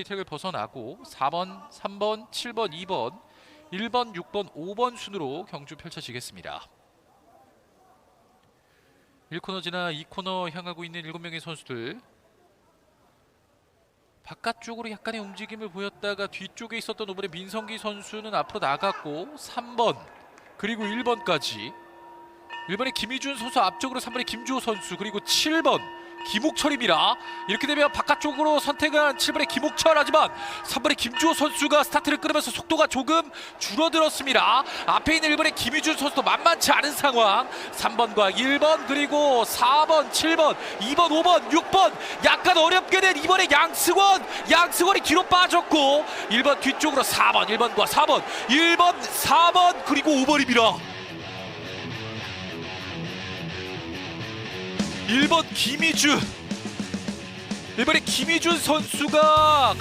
천천히 트랙을 벗어나고 4번, 3번, 7번, 2번, 1번, 6번, 5번 순으로 경주 펼쳐지겠습니다. 1코너 지나 2코너 향하고 있는 7명의 선수들 바깥쪽으로 약간의 움직임을 보였다가 뒤쪽에 있었던 오번의 민성기 선수는 앞으로 나갔고 3번 그리고 1번까지 1번의 김희준 선수 앞쪽으로 3번의 김주호 선수 그리고 7번 김옥철입니다. 이렇게 되면 바깥쪽으로 선택한 7번의 김옥철 하지만 3번의 김주호 선수가 스타트를 끊으면서 속도가 조금 줄어들었습니다. 앞에 있는 1번의 김희준 선수도 만만치 않은 상황. 3번과 1번 그리고 4번, 7번, 2번, 5번, 6번 약간 어렵게 된 2번의 양승원. 양승원이 뒤로 빠졌고 1번 뒤쪽으로 4번, 1번과 4번, 1번, 4번 그리고 5번입니다. 1번 김희준. 1번의 김희준 선수가